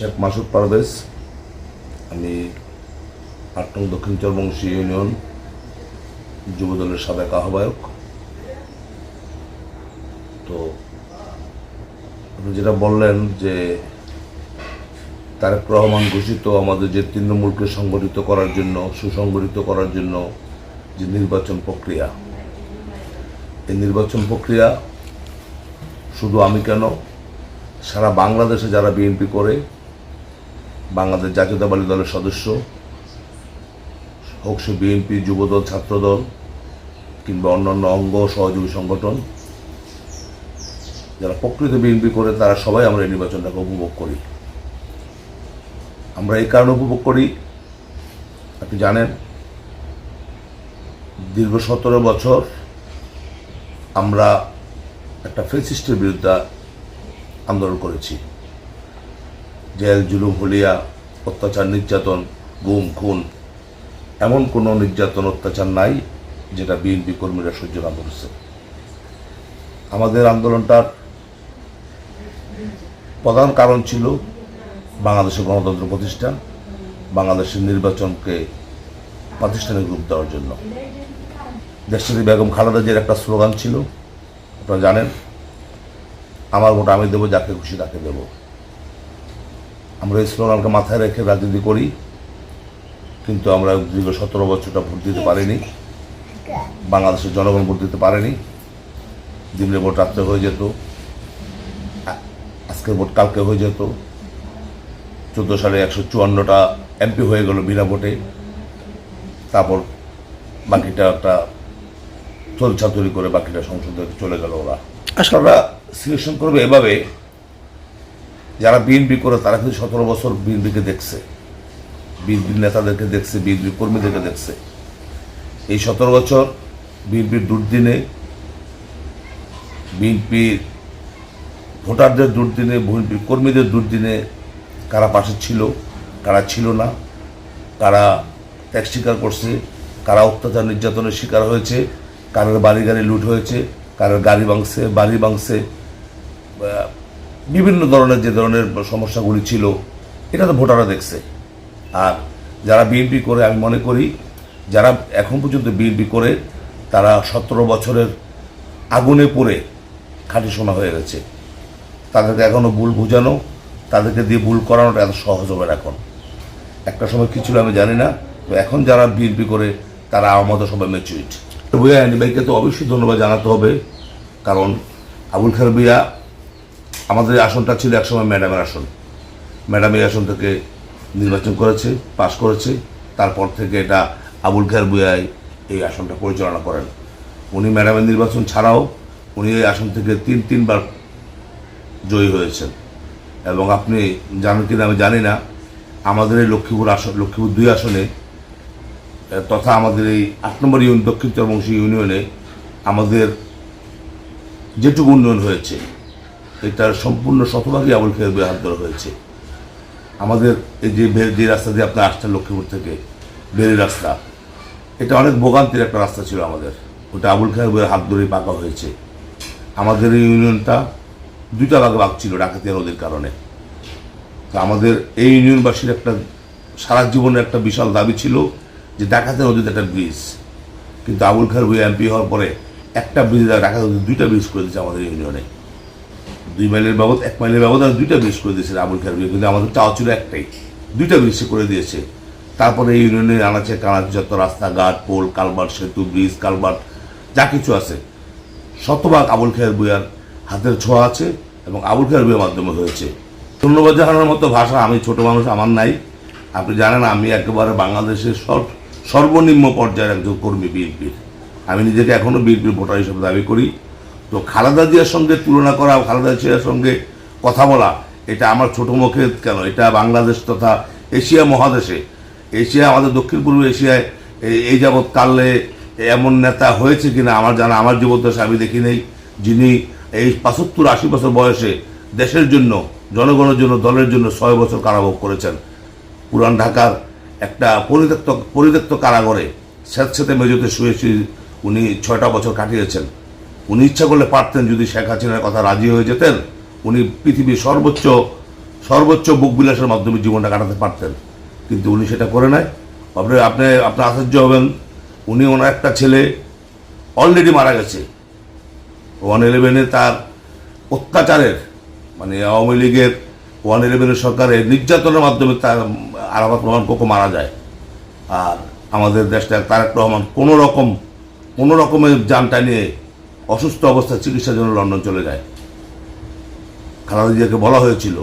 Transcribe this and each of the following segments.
শেখ মাসুদ পারভেজ, আমি আট দক্ষিণ চরবংশী ইউনিয়ন যুবদলের সাবেক আহ্বায়ক। তো আপনি যেটা বললেন যে তারেক রহমান ঘোষিত আমাদের যে তৃণমূলকে সংগঠিত করার জন্য, সুসংগঠিত করার জন্য যে নির্বাচন প্রক্রিয়া, এই নির্বাচন প্রক্রিয়া শুধু আমি কেন, সারা বাংলাদেশে যারা বিএনপি করে বাংলাদেশ জাতীয়তাবাদী দলের সদস্য, হোক সে বিএনপি, যুবদল, ছাত্রদল, কিংবা অন্যান্য অঙ্গ সহযোগী সংগঠন, যারা প্রকৃত বিএনপি করে, তারা সবাই আমরা এই নির্বাচনটাকে উপভোগ করি। আমরা এই কারণে উপভোগ করি, আপনি জানেন, দীর্ঘ সতেরো বছর আমরা একটা ফেসিস্টের বিরুদ্ধে আন্দোলন করেছি। জেল, জুলুম, হলিয়া, অত্যাচার, নির্যাতন, গুম, খুন, এমন কোনো নির্যাতন, অত্যাচার নাই যেটা বিএনপি কর্মীরা সহ্য না করছে। আমাদের আন্দোলনটার প্রধান কারণ ছিল বাংলাদেশের গণতন্ত্র প্রতিষ্ঠা বাংলাদেশের নির্বাচনকে প্রাতিষ্ঠানিক রূপ দেওয়ার জন্য। দেশটি বেগম খালেদা জিয়ার একটা স্লোগান ছিল, আপনারা জানেন, আমার ভোট আমি দেবো, যাকে খুশি তাকে দেব। আমরা এই স্লোগানকে মাথায় রেখে রাজনীতি করি কিন্তু আমরা দীর্ঘ সতেরো বছরটা ভোট দিতে পারিনি। বাংলাদেশের জনগণ ভোট দিতে পারেনি। দিনে ভোট রাত্রে হয়ে যেত আজকের ভোট কালকে হয়ে যেত। চোদ্দ সালে একশো চুয়ান্নটা এমপি হয়ে গেল বিনা ভোটে। তারপর বাকিটা একটা চলছাতুরি করে বাকিটা সংসদে চলে গেল ওরা। আসলে ওরা সিলেকশন করবে এভাবে। যারা বিএনপি করে তারা কিন্তু সতেরো বছর বিএনপিকে দেখছে। বিএনপির নেতাদেরকে দেখছে বিএনপির কর্মীদেরকে দেখছে। এই সতেরো বছর বিএনপির দুর্দিনে বিএনপির ভোটারদের দুর্দিনে বিএনপির কর্মীদের দুর্দিনে কারা পাশে ছিল কারা ছিল না কারা ত্যাগ স্বীকার করছে কারা অত্যাচার নির্যাতনের শিকার হয়েছে কারোর বাড়ি গাড়ি লুট হয়েছে কারোর গাড়ি ভাঙছে বাড়ি আহ, বিভিন্ন ধরনের যে ধরনের সমস্যাগুলি ছিল, এটা তো ভোটাররা দেখছে। আর যারা বিএনপি করে, আমি মনে করি যারা এখন পর্যন্ত বিএনপি করে, তারা সতেরো বছরের আগুনে পড়ে খাঁটি সোনা হয়ে গেছে। তাদেরকে এখনও ভুল বোঝানো, তাদেরকে দিয়ে ভুল করানোটা এত সহজ হবে এখন। একটা সময় কি ছিল আমি জানি না, তো এখন যারা বিএনপি করে, তারা মতো সবাই ম্যাচুরিট ভুয়া আইনি ভাইকে তো অবশ্যই ধন্যবাদ জানাতে হবে, কারণ আবুল খের আমাদের আসনটা ছিল একসময় ম্যাডামের আসন। ম্যাডাম এই আসন থেকে নির্বাচন করেছে, পাশ করেছে। তারপর থেকে এটা আবুল খের ভুইয়াই এই আসনটা পরিচালনা করেন। উনি ম্যাডামের নির্বাচন ছাড়াও উনি এই আসন থেকে তিন, তিনবার জয়ী হয়েছেন। এবং আপনি জানেন কিনা আমি জানি না, আমাদের এই লক্ষ্মীপুর আসন, লক্ষ্মীপুর দুই আসনে তথা আমাদের এই আট নম্বর ইউনিয়ন, দক্ষিণ চরবংশী ইউনিয়নে আমাদের যেটুকু উন্নয়ন হয়েছে এটার সম্পূর্ণ শতভাগই আবুল খেয়ে হাত ধরা হয়েছে। আমাদের এই যে যে রাস্তা দিয়ে আপনার আসছেন লক্ষ্মীপুর থেকে বেরি রাস্তা, এটা অনেক ভোগান্তির একটা রাস্তা ছিল আমাদের। ওটা আবুল খায়ের বইয়ের হাত ধরেই পাকা হয়েছে। আমাদের এই ইউনিয়নটা দুইটা ভাগে ভাগ ছিল ডাকাতিয়া নদীর কারণে। তো আমাদের এই ইউনিয়নবাসীর একটা সারা জীবনের একটা বিশাল দাবি ছিল যে ডাকাতিয়া নদীতে একটা ব্রিজ। কিন্তু আবুল খায়ের বই এমপি হওয়ার পরে একটা ব্রিজ ডাকাতিয়া নদী দুইটা ব্রিজ করে দিয়েছে আমাদের ইউনিয়নে। দুই মাইলের বাবদ, এক মাইলের ব্যবধান দুইটা ব্রিজ করে দিয়েছে আবুল খায়ের বই কিন্তু আমাদের চাওয়া ছিল একটাই। দুইটা ব্রিজ করে দিয়েছে। তারপরে এই ইউনিয়নে আনাচে কানাচে যত রাস্তাঘাট, পোল কালভার্ট সেতু ব্রিজ কালভার্ট যা কিছু আছে, শতভাগ আবুল খেয়ার বইয়ার হাতের ছোঁয়া আছে এবং আবুল খেয়ার বইয়ের মাধ্যমে হয়েছে। ধন্যবাদ জানানোর মতো ভাষা আমি ছোট মানুষ, আমার নাই। আপনি জানেন, আমি একেবারে বাংলাদেশের সর- সর্বনিম্ন পর্যায়ের একজন কর্মী বিএনপির। আমি নিজেকে এখনও বিএনপির ভোটার হিসেবে দাবি করি। তো খালেদা জিয়ার সঙ্গে তুলনা করা, খালেদা জিয়ার সঙ্গে কথা বলা, এটা আমার ছোট মুখে কেন? এটা বাংলাদেশ তথা এশিয়া মহাদেশে। এশিয়া, আমাদের দক্ষিণ পূর্ব এশিয়ায় এই- যাবৎ কালে এমন নেতা হয়েছে কিনা আমার জানা, আমার জীবদ্দশা আমি দেখি নেই। যিনি এই পঁচাত্তর, আশি বছর বয়সে দেশের জন্য, জনগণের জন্য, দলের জন্য ছয় বছর কারাভোগ করেছেন। পুরান ঢাকার একটা পরিত্যক্ত পরিত্যক্ত কারাগারে স্যাঁতস্যাঁতে মেজতে শুয়ে উনি ছয়টা বছর কাটিয়েছেন। উনি ইচ্ছা করলে পারতেন যদি শেখ হাসিনার কথা রাজি হয়ে যেতেন, উনি পৃথিবীর সর্বোচ্চ সর্বোচ্চ বুকবিলাসের মাধ্যমে জীবনটা কাটাতে পারতেন। কিন্তু উনি সেটা করে নাই। আপনি আপনি আপনার আশ্চর্য হবেন, উনি ওনার একটা ছেলে অলরেডি মারা গেছে। ওয়ান ইলেভেনে তার অত্যাচারের মানে আওয়ামী লীগের ওয়ান ইলেভেনের সরকারের নির্যাতনের মাধ্যমে তার আরাফাত রহমান কোকো মারা যায়। আর আমাদের দেশটা তারেক রহমান কোনো রকম কোনো রকমের যানটা নিয়ে অসুস্থ অবস্থায় চিকিৎসার জন্য লন্ডন চলে যায়। খালেদা জিয়াকে বলা হয়েছিল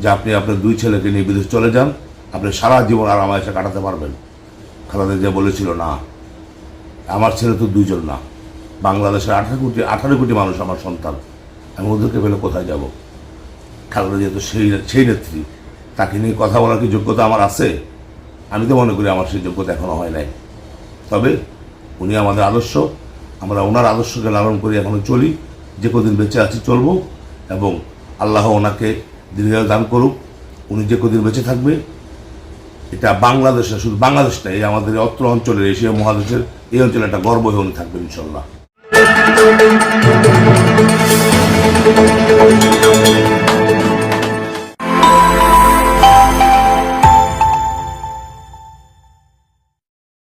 যে আপনি আপনার দুই ছেলেকে নিয়ে বিদেশ চলে যান, আপনি সারা জীবন আর আমার এসে কাটাতে পারবেন। খালেদা বলেছিল, না, আমার ছেলে তো দুইজন না। বাংলাদেশের আঠারো কোটি আঠারো কোটি মানুষ আমার সন্তান। আমি ওদেরকে ফেলে কোথায় যাব? খালেদা জিয়া তো সেই সেই নেত্রী। তাকে নিয়ে কথা বলার কি যোগ্যতা আমার আছে? আমি তো মনে করি আমার সেই যোগ্যতা এখনও হয় নাই। তবে উনি আমাদের আদর্শ। আমরা ওনার আদর্শকে লালন করে এখনও চলি। যে কদিন বেঁচে আছি চলব এবং আল্লাহ ওনাকে দীর্ঘায়ু দান করুক। উনি যে কদিন বেঁচে থাকবে, এটা বাংলাদেশ শুধু বাংলাদেশটা এই আমাদের অত্র অঞ্চলের, এশিয়া মহাদেশের এই অঞ্চলে একটা গর্ব হয়ে উনি থাকবেন ইনশাল্লাহ